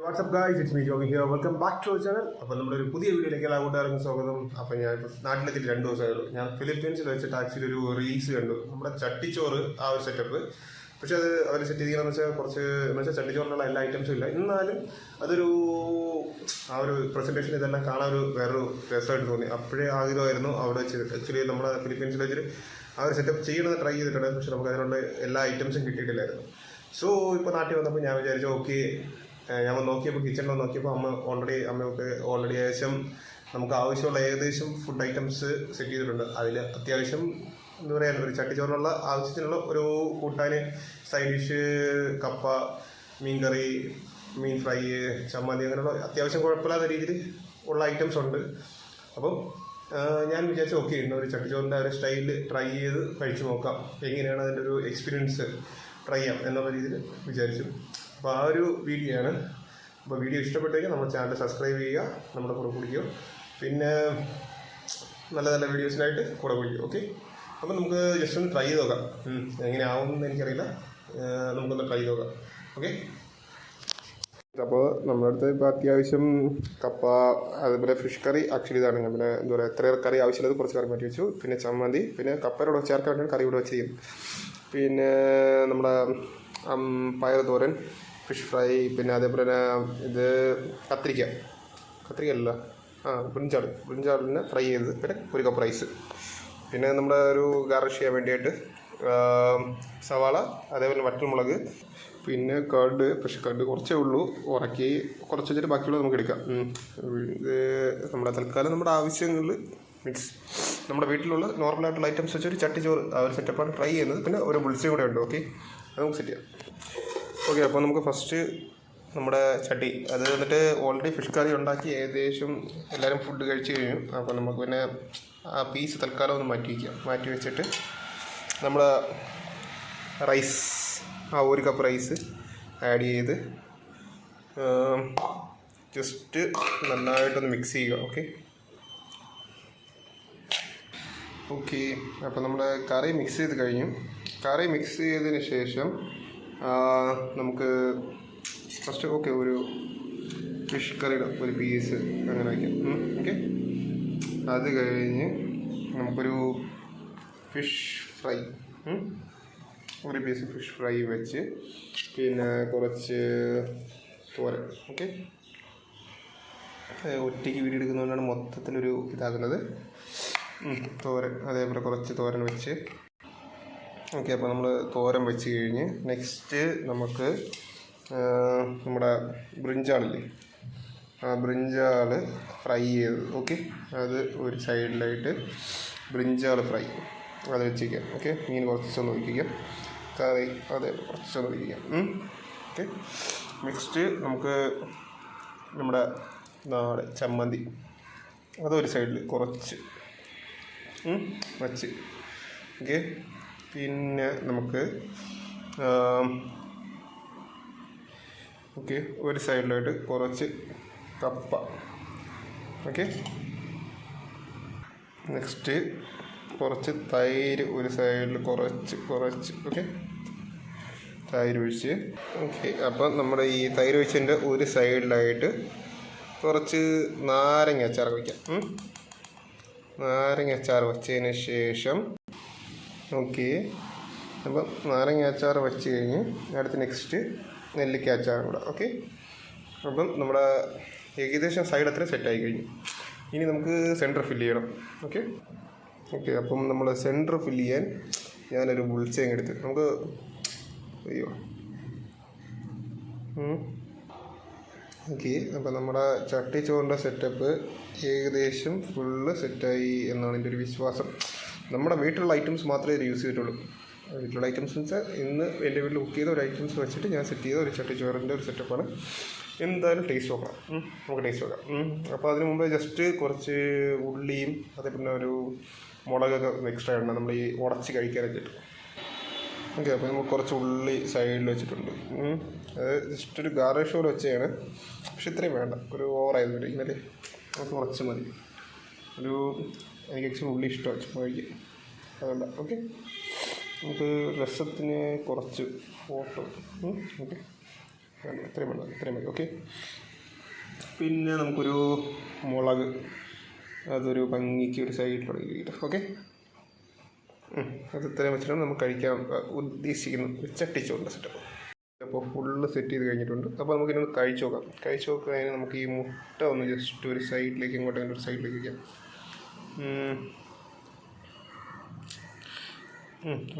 What's up guys it's me Jogi here welcome back to channel അപ്പോൾ നമ്മുടെ ഒരു പുതിയ വീഡിയോയിലേക്ക് എല്ലാ കൂട്ടുകാർക്കും സ്വാഗതം. അപ്പോൾ ഞാൻ ഇപ്പോൾ നാട്ടിലെത്തിയിട്ട് രണ്ട് ദിവസമായുള്ളൂ ഞാൻ ഫിലിപ്പീൻസിൽ വെച്ച് ടാക്സിയിൽ ഒരു റീൽസ് കണ്ടു. നമ്മുടെ ചട്ടിച്ചോറ് ആ ഒരു സെറ്റപ്പ് പക്ഷേ അത് അവർ സെറ്റ് ചെയ്തിരിക്കുന്നത് വെച്ചാൽ കുറച്ച് എന്ന് വെച്ചാൽ ചട്ടിച്ചോറിനുള്ള എല്ലാ ഐറ്റംസും ഇല്ല. എന്നാലും അതൊരു ആ ഒരു പ്രസന്റേഷൻ ഇതെല്ലാം കാണാൻ ഒരു വേറൊരു രസമായിട്ട് തോന്നി. അപ്പോഴേ ആഗ്രഹമായിരുന്നു അവിടെ വെച്ച് ആക്ച്വലി നമ്മുടെ ഫിലിപ്പീൻസിൽ വെച്ചിട്ട് ആ ഒരു സെറ്റപ്പ് ചെയ്യണമെന്ന് ട്രൈ ചെയ്തിട്ടുണ്ട്. പക്ഷേ നമുക്ക് അതിനുള്ള എല്ലാ ഐറ്റംസും കിട്ടിയിട്ടില്ലായിരുന്നു. സോ ഇപ്പോൾ നാട്ടിൽ വന്നപ്പോൾ ഞാൻ വിചാരിച്ചു ഓക്കെ ഞാൻ നോക്കിയപ്പോൾ കിച്ചണിൽ നോക്കിയപ്പോൾ അമ്മ ഓൾറെഡി അമ്മയൊക്കെ ഓൾറെഡി ഏകദേശം നമുക്ക് ആവശ്യമുള്ള ഏകദേശം ഫുഡ് ഐറ്റംസ് സെറ്റ് ചെയ്തിട്ടുണ്ട്. അതിൽ അത്യാവശ്യം എന്താ പറയുക ഒരു ചട്ടിച്ചോറിനുള്ള ആവശ്യത്തിനുള്ള ഒരു കൂട്ടാൻ സൈഡ് ഡിഷ് കപ്പ മീൻ കറി മീൻ ഫ്രൈ ചമ്മന്തി അങ്ങനെയുള്ള അത്യാവശ്യം കുഴപ്പമില്ലാത്ത രീതിയിൽ ഉള്ള ഐറ്റംസ് ഉണ്ട്. അപ്പം ഞാൻ വിചാരിച്ചു ഓക്കെ ഇന്ന് ഒരു ചട്ടിച്ചോറിന്റെ ഒരു സ്റ്റൈലിൽ ട്രൈ ചെയ്ത് കഴിച്ചു നോക്കാം. എങ്ങനെയാണ് അതിന്റെ ഒരു എക്സ്പീരിയൻസ് ട്രൈ ചെയ്യാം എന്നുള്ള രീതിയിൽ വിചാരിച്ചു. അപ്പോൾ ആ ഒരു വീഡിയോ ആണ്. അപ്പോൾ വീഡിയോ ഇഷ്ടപ്പെട്ടെങ്കിൽ നമ്മുടെ ചാനൽ സബ്സ്ക്രൈബ് ചെയ്യുക നമ്മുടെ കൂടെ കുടിക്കുക പിന്നെ നല്ല നല്ല വീഡിയോസിനായിട്ട് കൂടെ കുടിക്കുക ഓക്കെ അപ്പോൾ നമുക്ക് ജസ്റ്റ് ഒന്ന് ട്രൈ ചെയ്ത് നോക്കാം. എങ്ങനെ ആവുമെന്ന് എനിക്കറിയില്ല. നമുക്കൊന്ന് ട്രൈ ചെയ്ത് നോക്കാം ഓക്കെ അപ്പോൾ നമ്മുടെ അടുത്ത് ഇപ്പോൾ അത്യാവശ്യം കപ്പ അതുപോലെ ഫിഷ് കറി ആക്ച്വലി ഇതാണ്. നമ്മുടെ എന്താ പറയുക എത്ര കറി ആവശ്യമുള്ളത് കുറച്ച് കറി മാറ്റി വെച്ചു. പിന്നെ ചമ്മന്തി പിന്നെ കപ്പയുടെ ചേർക്കാൻ കറി ഇവിടെ ചെയ്യും. പിന്നെ നമ്മുടെ പയർ തോരൻ ഫിഷ് ഫ്രൈ പിന്നെ അതേപോലെ ഇത് കത്തിരിക്ക കത്തിരിക്ക അല്ല. ആ ബ്രിഞ്ചാൾ ബ്രിഞ്ചാളിനെ ഫ്രൈ ചെയ്ത് പിന്നെ ഒരു കപ്പ് റൈസ്. പിന്നെ നമ്മുടെ ഒരു ഗാർണിഷ് ചെയ്യാൻ വേണ്ടിയിട്ട് സവാള അതേപോലെ വറ്റൽമുളക് പിന്നെ കർഡ് പക്ഷെ കർഡ് കുറച്ചേ ഉള്ളൂ. ഉറക്കി കുറച്ച് വെച്ചിട്ട് ബാക്കിയുള്ളത് നമുക്ക് എടുക്കാം. ഇത് നമ്മുടെ തൽക്കാലം നമ്മുടെ ആവശ്യങ്ങളിൽ മിക്സ് നമ്മുടെ വീട്ടിലുള്ള നോർമലായിട്ടുള്ള ഐറ്റംസ് വെച്ചൊരു ചട്ടിച്ചോറ് ആ ഒരു സെറ്റപ്പാണ് ട്രൈ ചെയ്യുന്നത്. പിന്നെ ഒരു ബുൾസയും കൂടെ ഉണ്ട് ഓക്കെ അത് നമുക്ക് സെറ്റ് ചെയ്യാം. ഓക്കെ അപ്പോൾ നമുക്ക് ഫസ്റ്റ് നമ്മുടെ ചട്ടി. അത് വന്നിട്ട് ഓൾറെഡി ഫിഷ് കറി ഉണ്ടാക്കി ഏകദേശം എല്ലാവരും ഫുഡ് കഴിച്ച് കഴിഞ്ഞു. അപ്പോൾ നമുക്ക് പിന്നെ ആ പീസ് തൽക്കാലം ഒന്ന് മാറ്റി വയ്ക്കാം മാറ്റി വെച്ചിട്ട് നമ്മൾ റൈസ് ആ ഒരു കപ്പ് റൈസ് ആഡ് ചെയ്ത് ജസ്റ്റ് നന്നായിട്ടൊന്ന് മിക്സ് ചെയ്യുക ഓക്കെ ഓക്കെ അപ്പോൾ നമ്മൾ കറി മിക്സ് ചെയ്ത് കഴിഞ്ഞു. കറി മിക്സ് ചെയ്തതിന് ശേഷം നമുക്ക് ഫസ്റ്റ് ഓക്കെ ഒരു ഫിഷ് കറിയുടെ ഒരു പീസ് അങ്ങനെ വയ്ക്കാം ഓക്കെ അത് കഴിഞ്ഞ് നമുക്കൊരു ഫിഷ് ഫ്രൈ ഒരു പീസ് ഫിഷ് ഫ്രൈ വെച്ച് പിന്നെ കുറച്ച് തോരൻ ഓക്കെ ഒറ്റയ്ക്ക് വീഡിയോ എടുക്കുന്നതുകൊണ്ടാണ് മൊത്തത്തിലൊരു ഇതാകുന്നത്. തോരൻ അതേപോലെ കുറച്ച് തോരൻ വെച്ച് ഓക്കെ അപ്പോൾ നമ്മൾ തോരൻ വെച്ച് കഴിഞ്ഞ് നെക്സ്റ്റ് നമുക്ക് നമ്മുടെ ബ്രിഞ്ചാളില്ലേ ആ ബ്രിഞ്ചാൾ ഫ്രൈ ചെയ്ത് ഓക്കെ അത് ഒരു സൈഡിലായിട്ട് ബ്രിഞ്ചാൾ ഫ്രൈ അത് വെച്ചിരിക്കാം ഓക്കെ മീൻ കുറച്ചൊന്ന് ഒഴിപ്പിക്കാം. കറി അതെ കുറച്ചൊന്ന് ഒഴിപ്പിക്കാം ഓക്കെ നെക്സ്റ്റ് നമുക്ക് നമ്മുടെ നാളെ ചമ്മന്തി. അതൊരു സൈഡിൽ കുറച്ച് വച്ച് ഓക്കെ പിന്നെ നമുക്ക് ഓക്കെ ഒരു സൈഡിലായിട്ട് കുറച്ച് കപ്പ. ഓക്കെ. നെക്സ്റ്റ് കുറച്ച് തൈര് ഒരു സൈഡിൽ കുറച്ച് കുറച്ച് ഓക്കെ. തൈര് ഒഴിച്ച്. ഓക്കെ അപ്പം നമ്മുടെ ഈ തൈര് ഒഴിച്ചതിന്റെ ഒരു സൈഡിലായിട്ട് കുറച്ച് നാരങ്ങ അച്ചാർ വയ്ക്കാം നാരങ്ങ അച്ചാർ വെച്ചതിന് ശേഷം ഓക്കെ. അപ്പം നാരങ്ങ അച്ചാർ വെച്ച് കഴിഞ്ഞ് അടുത്ത് നെക്സ്റ്റ് നെല്ലിക്ക അച്ചാർ കൂടെ ഓക്കെ. അപ്പം നമ്മുടെ ഏകദേശം സൈഡ് അത്ര സെറ്റായി കഴിഞ്ഞു. ഇനി നമുക്ക് സെന്റർ ഫില്ല് ചെയ്യണം ഓക്കെ. ഓക്കെ അപ്പം നമ്മൾ സെന്റർ ഫില്ല് ചെയ്യാൻ ഞാനൊരു ബുൾച്ചയും എടുത്ത് നമുക്ക് അയ്യോ. ഓക്കെ അപ്പം നമ്മുടെ ചട്ടി ചട്ടിച്ചോറിന്റെ സെറ്റപ്പ് ഏകദേശം ഫുള്ള് സെറ്റായി എന്നാണ് എന്റെ ഒരു വിശ്വാസം. നമ്മുടെ വീട്ടിലുള്ള ഐറ്റംസ് മാത്രമേ ഇത് യൂസ് ചെയ്തിട്ടുള്ളൂ. വീട്ടിലുള്ള ഐറ്റംസ് വെച്ചാൽ ഇന്ന് എന്റെ വീട്ടിൽ കുക്ക് ചെയ്ത ഒരു ഐറ്റംസ് വെച്ചിട്ട് ഞാൻ സെറ്റ് ചെയ്ത ഒരു ചട്ടിച്ചോറിന്റെ ഒരു സെറ്റപ്പാണ് എന്തായാലും ടേസ്റ്റ് നോക്കണം. നമുക്ക് ടേസ്റ്റ് നോക്കാം. അപ്പോൾ അതിന് മുമ്പേ ജസ്റ്റ് കുറച്ച് ഉള്ളിയും അതേപോലെ ഒരു മുളകൊക്കെ എക്സ്ട്രാ ഇടണം. നമ്മൾ ഈ ഉടച്ച് കഴിക്കാനൊക്കെ കിട്ടും ഓക്കെ അപ്പോൾ നമ്മൾ കുറച്ച് ഉള്ളി സൈഡിൽ വെച്ചിട്ടുണ്ട്. അത് ജസ്റ്റ് ഒരു ഗാർണിഷ് പോലെ വെച്ചാണ് പക്ഷെ ഇത്രയും വേണ്ട. ഒരു ഓവറായത് നമുക്ക് കുറച്ച് മതി. ഒരു എനിക്ക് ആക്ച്വലി ഉള്ളി ഇഷ്ടമാണ് ചുമ്മാ കഴിക്കാൻ അതുകൊണ്ട് ഓക്കെ നമുക്ക് രസത്തിന് കുറച്ച് ഫോട്ടോ ഓക്കെ വേണ്ട, ഇത്രയും മതി ഇത്രയും മതി ഓക്കെ പിന്നെ നമുക്കൊരു മുളക്. അതൊരു ഭംഗിക്ക് ഒരു സൈഡിലൂടെ ഇരിക്കട്ടെ ഓക്കെ അത് ഇത്രയും വെച്ചിട്ടാണ് നമുക്ക് കഴിക്കാൻ ഉദ്ദേശിക്കുന്നത് ഒരു ചട്ടിച്ചോറിന്റെ സെറ്റപ്പ് അപ്പോൾ ഫുള്ള് സെറ്റ് ചെയ്ത് കഴിഞ്ഞിട്ടുണ്ട്. അപ്പോൾ നമുക്ക് കഴിച്ചു നോക്കാം. കഴിച്ചു നോക്കുന്നതിന് നമുക്ക് ഈ മുട്ട ഒന്ന് ജസ്റ്റ് ഒരു സൈഡിലേക്ക് ഇങ്ങോട്ട് ഒരു സൈഡിലേക്ക് വയ്ക്കാം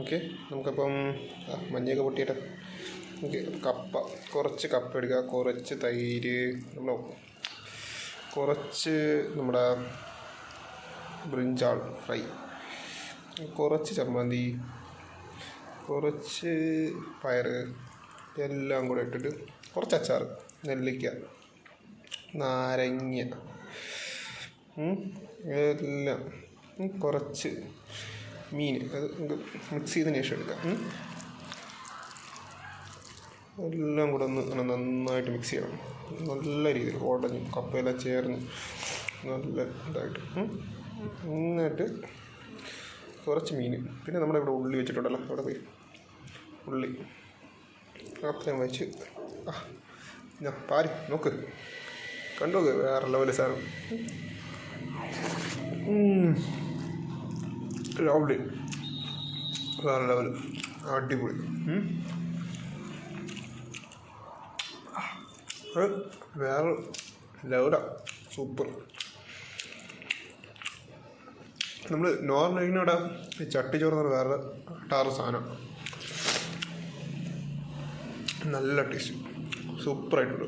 ഓക്കെ നമുക്കപ്പം മഞ്ഞൊക്കെ പൊട്ടിയിട്ട്. ഓക്കെ കപ്പ കുറച്ച് കപ്പ എടുക്കുക. കുറച്ച് തൈര് നമ്മൾ കുറച്ച് നമ്മുടെ ബ്രിഞ്ചാൾ ഫ്രൈ കുറച്ച് ചമ്മന്തി കുറച്ച് പയർ എല്ലാം കൂടെ ഇട്ടിട്ട് കുറച്ച് അച്ചാർ നെല്ലിക്ക നാരങ്ങ എല്ലാം. കുറച്ച് മീൻ. അത് മിക്സ് ചെയ്തതിന് ശേഷം എടുക്കാം. എല്ലാം കൂടെ ഒന്ന് നന്നായിട്ട് മിക്സ് ചെയ്യണം. നല്ല രീതിയിൽ ഉടഞ്ഞ് കപ്പയെല്ലാം ചേർന്ന് നല്ല ഇതായിട്ട്. എന്നിട്ട് കുറച്ച് മീൻ. പിന്നെ നമ്മുടെ ഇവിടെ ഉള്ളി വെച്ചിട്ടുണ്ടല്ലോ. അവിടെ പോയി. ഉള്ളി. അത്രയും വെച്ച്. ആ ഞാൻ പാരി നോക്ക്. കണ്ടു വേറെ ലെവൽ സാധനം ലവ്ലി വേറെ ലെവൽ അടിപൊളി. അത് വേറെ ലെവലാണ് സൂപ്പർ നമ്മൾ നോർമൽ ഇവിടെ ഈ ചട്ടിച്ചോറ് എന്ന് വേറെ ടാറ് സാധനം. നല്ല ടേസ്റ്റ് സൂപ്പറായിട്ടുണ്ട്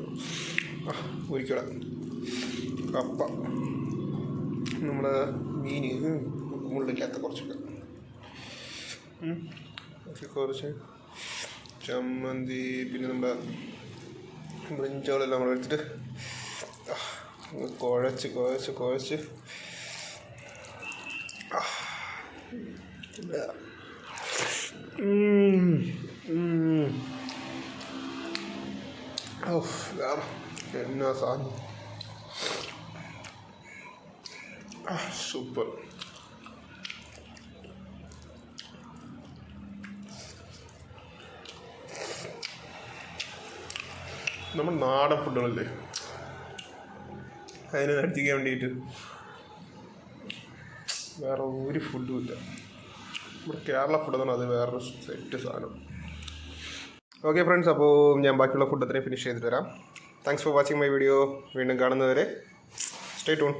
ഒരിക്കല കപ്പ. നമ്മുടെ മീൻ മുള്ളില്ലാത്ത കുറച്ചൊക്കെ. കുറച്ച് ചമ്മന്തി പിന്നെ നമ്മുടെ ബ്രിഞ്ചോളെല്ലാം നമ്മൾ എടുത്തിട്ട് കുഴച്ച് കുഴച്ച് കുഴച്ച്. ഓ വേറെ എന്നാ സാധനം ആ സൂപ്പർ നമ്മൾ നാടൻ ഫുഡുകളല്ലേ? അതിനെ നടത്തിക്കാൻ വേണ്ടിയിട്ട് വേറെ ഒരു ഫുഡും ഇല്ല. നമ്മുടെ കേരള ഫുഡ് എന്നാണ് അത് വേറൊരു സെറ്റ് സാധനം. ഓക്കെ ഫ്രണ്ട്സ് അപ്പോൾ ഞാൻ ബാക്കിയുള്ള ഫുഡ് അത്രയും ഫിനിഷ് ചെയ്തിട്ട് വരാം. Thanks for watching my video വീണ്ടും കാണുന്നവരെ സ്റ്റേ ടൂൺ